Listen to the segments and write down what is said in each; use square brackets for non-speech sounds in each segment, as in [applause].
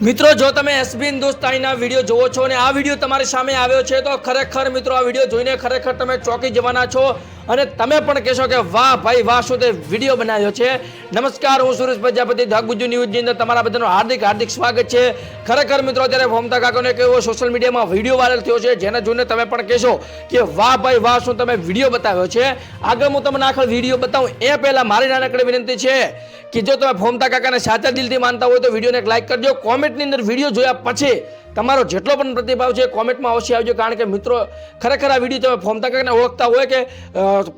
મિત્રો, જો તમે એસબી હિન્દુસ્તાનીના વીડિયો જોવો છો અને આ વીડિયો તમારી સામે આવ્યો છે, તો ખરેખર મિત્રો, આ વીડિયો જોઈને ખરેખર તમે ચોંકી જવાના છો અને તમે પણ કહેશો કે વાહ ભાઈ, વાહ, શું તે વીડિયો બનાવ્યો છે? નમસ્કાર, હું સુરેશ પ્રજાપતિ, ધ ન્યૂઝની અંદર તમારા બધાનું હાર્દિક હાર્દિક સ્વાગત છે. ખરેખર મિત્રો, અત્યારે ફોમતા કાકાનો એક એવો સોશિયલ મીડિયામાં વીડિયો વાયરલ થયો છે, જેને જોઈને તમે પણ કહેશો કે વાહ ભાઈ, વાહ, શું તમે વીડિયો બતાવ્યો છે? આગળ હું તમને આખો વીડિયો બતાવું. એ પહેલાં મારી નાનકડી વિનંતી છે કે જો તમે ફોમતા કાકાને સાચા દિલથી માનતા હોય તો વિડીયોને એક લાઈક કરજો કોમેન્ટની અંદર વીડિયો જોયા પછી તમારો જેટલો પણ પ્રતિભાવ છે કોમેન્ટમાં અવશ્ય આવજો. કારણ કે મિત્રો, ખરેખર આ વીડિયો તમે ફોમતા કાકાને ઓળખતા હોય કે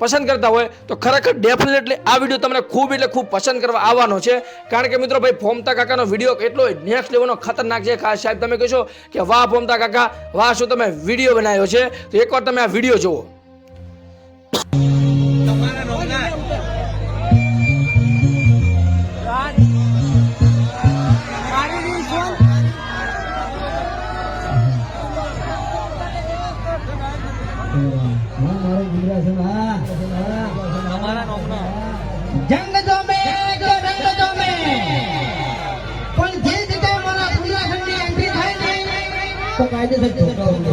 પસંદ કરતા હોય, તો ખરેખર ડેફિનેટલી આ વીડિયો તમને ખૂબ એટલે ખૂબ પસંદ કરવા આવવાનો છે. કારણ કે મિત્રો ભાઈ ફોમતા કાકાનો વીડિયો એટલો નેક્સ્ટ લેવલનો ખતરનાક છે. ખાસ સાહેબ, તમે કહેશો કે વાહ ફોમતા કાકા, વાહ શું તમે વીડિયો બનાવ્યો છે? તો એકવાર તમે આ વીડિયો જુઓ. જંગ જોમે જો રંગ જો પણ જે રીતે મારા એન્ટ્રી થાય ને, તો કાયદેસર ઠોકાવું.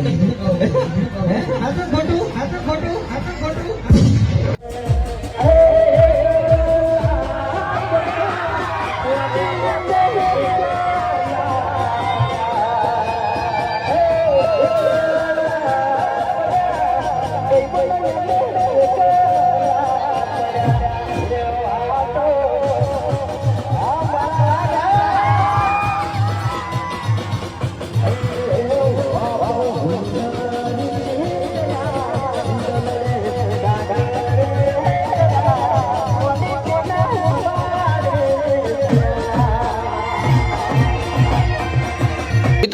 ખોટું Oh, my God.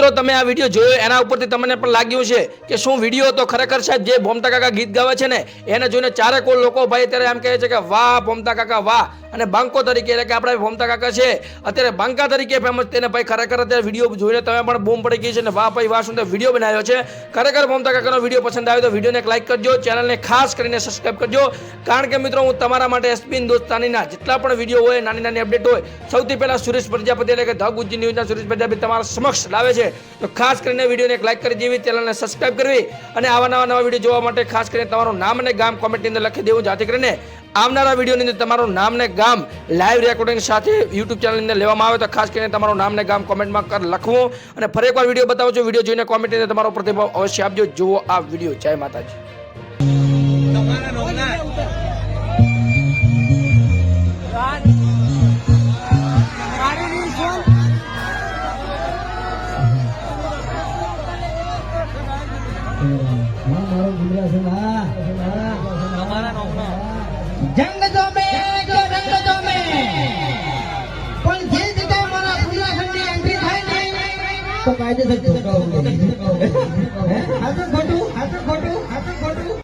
મિત્રો, તમે આ વીડિયો જોયો, એના ઉપરથી તમને પણ લાગ્યું છે કે શું વીડિયો તો ખરેખર સાહેબ, જે ભોમતા કાકા ગીત ગાવે છે ને, એને જોઈને ચારે કોઈ લોકો ભાઈ અત્યારે એમ કહે છે કે, વાહ, ભોમતા કાકા, વાહ. અને બાંકો તરીકે, એટલે કે આપણા ભોમતા કાકા છે, અત્યારે બાંકા તરીકે ફેમસ તેને ભાઈ ખરેખર અત્યારે વીડિયો જોઈને તમે પણ બૂમ પડી ગઈ છે ને, વાહ ભાઈ, વાહ, શું વીડિયો બનાવ્યો છે. ખરેખર ભોમતા કાકાનો વીડિયો પસંદ આવ્યો તો વિડીયોને એક લાઈક કરજો, ચેનલને ખાસ કરીને સબસ્ક્રાઈબ કરજો. કારણ કે મિત્રો, હું તમારા માટે એસપી હિન્દુસ્તાનીના જેટલા પણ વીડિયો હોય નાની નાની અપડેટ હોય, સૌથી પહેલાં સુરેશ પ્રજાપતિ, એટલે કે ધ ગુજ્જી ન્યૂઝના સુરેશ પ્રજાપતિ તમારા સમક્ષ લાવે છે. તો ખાસ કરીને વિડીયોને એક લાઈક કરી દેવી, ચેનલને સબસ્ક્રાઈબ કરવી અને આવા નવા નવા વીડિયો જોવા માટે ખાસ કરીને તમારું નામ અને ગામ કોમેન્ટની અંદર લખી દેવું. જાતે કરીને આવનારા વિડીયોની અંદર તમારું નામ ને ગામ લાઈવ રેકોર્ડિંગ સાથે યુટ્યુબ ચેનલની અંદર લેવામાં આવે તો ખાસ કરીને તમારું નામ ને ગામ કોમેન્ટમાં કર લખવું. અને ફરી એકવાર વીડિયો બતાવો છો. વીડિયો જોઈને કોમેન્ટની અંદર તમારો પ્રતિભાવ અવશ્ય આપજો. જુઓ આ વીડિયો. જય માતાજી. જંગ જો મે જો રંગ જો મે પણ જે રીતે મારા એન્ટ્રી થાય ને તો કાયદેસર ઠોકાવું. [laughs] હે? હાચું ખોટું